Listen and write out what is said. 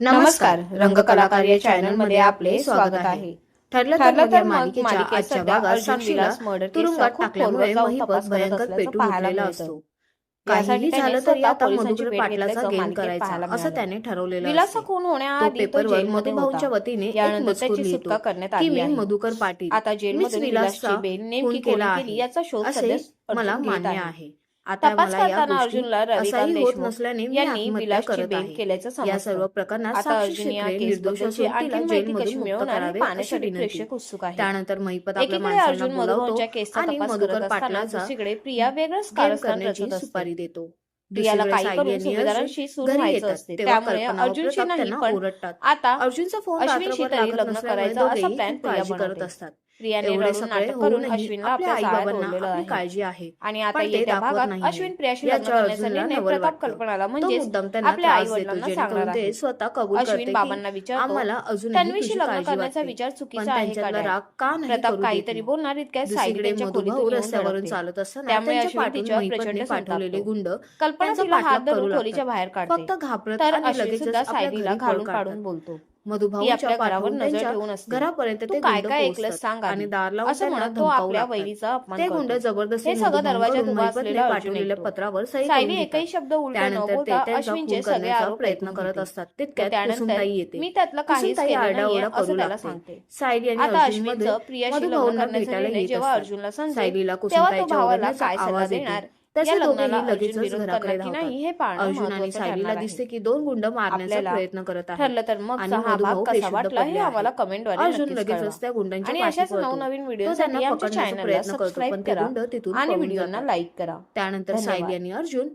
नमस्कार रंगकलाकार या चॅनलमध्ये आपले स्वागत आहे. ठरलं ठरलं तर मालिकेच्या आजच्या भागात साक्षीला तुरुंगात टाकल्यामुळे महिपत भयंकर पाहायला. असतो. काहीही झालं तरी आता मधुकर पाटलाचा गेम करायचा असं. त्याने ठरवलेलं विलास असतं. खून तो होण्याआधी तो पेपरवर जेलमध्ये मधुभाऊंच्या होता. वतीने एक यानंतर मजकूर त्याची सुटका लिहितो. करण्यात की आली मी आहे. मधुकर पाटील. आता जेलमधून मीच विलासची खून केला कोणी केली आहे याचा शोध मला मान्य आहे. आता मला या गोष्टी असाही होत नसल्याने मी आत्महत्या करत आहे. सर्व प्रकरणात साक्षी निर्दोष असून तिला जेलमधून मुक्त करावे अशी विनंती. त्यानंतर महिपत आपल्या माणसांना बोलावतो आणि मधुकर पाटलाचा प्रिया वेगळंच करण्याची सुपारी देतो. प्रियाला काही करून सुभेदारांशी व्हायचं असते. तेव्हा त्यामुळे अर्जुनशी नाही पण आता अर्जुनचा फोन अश्विनशी तरी लग्न करायचं असा प्लॅन प्रिया करत असतात. प्रियाने रडून नाटक करून अश्विनला आपल्या जाळ्यात बाबांना ओढलेलं आहे काळजी आहे आणि आता पण ते येत्या दाखवत भागात. अश्विन प्रियाशी लग्न याच्या करण्याचा अर्जुनला निर्णय नवल प्रताप वाटतं. कल्पनाला तो म्हणजेच मुद्दाम त्यांना आपल्या आई देतो वडिलांना सांगणार जेणेकरून आहे ते स्वतः कबूल करते अश्विन की बाबांना विचारतो आम्हाला अजूनही तन्वीशी तुझी लग्न काळजी करण्याचा वाटते विचार पण चुकीचा आहे का त्यांच्यातला डॅड? राग का नाही प्रताप करू काहीतरी देत बोलणार इतक्या सायली दुसरीकडे त्यांच्या खोलीतून मधुभाऊ येऊन रस्त्यावरून धडकते. चालत असताना त्यामुळे त्यांच्या अश्विन पाठून तिच्यावर महिपतने प्रचंड पाठवलेले. गुंड कल्पना त्यांचा तिला हात पाठलाग धरून खोलीच्या. बाहेर काढते फक्त घाबरत तर आणि अश्विन लगेचच सुद्धा आपल्या सायलीला घरी पळ घालून काढतात. काढून बोलतो मधुभाऊच्या नजर ठेवून असते घरापर्यंत तू काय काय पोहोचतात सांग आणि. दार लावून असं त्यांना म्हणत तो आपल्या. वैरीचा अपमान ते गुंड जबरदस्ती हे सगळं मधुभाऊंकडून उभा महिपतने असलेला अर्जुन पाठवलेल्या ऐकतो. पत्रावर सही सायली करून एकही. शब्द उलटा न बोलता अश्विनचे सगळे आरोप प्रयत्न करत. असतात तितक्यात त्यानंतर कुसुमताई येते मी त्यातलं काहीच केलं नाहीये असं त्याला. सांगते सायली आणि आता अश्विनचं प्रियाशी लग्न येत जेव्हा. अर्जुनला समजेल सायलीला तेव्हा तो भावाला काय सल्ला देणार या दोघेही लगेचच विरोध घराकडे धावतात नाही हे अर्जुन आणि सायलीला दिसते की दोन गुंड मारण्याचा प्रयत्न करत आहेत ठरलं तर मग आणि हा भाग कसा वाटला हे आम्हाला. कमेंटद्वारे अर्जुन लगेचच कळवा त्या गुंडांच्या आणि अशाच. नवनवीन तो व्हिडिओसाठी त्यांना पकडण्याचा प्रयत्न करतो पण ते गुंड तिथून आणि व्हिडिओना लाईक करा त्यानंतर. सायली आणि अर्जुन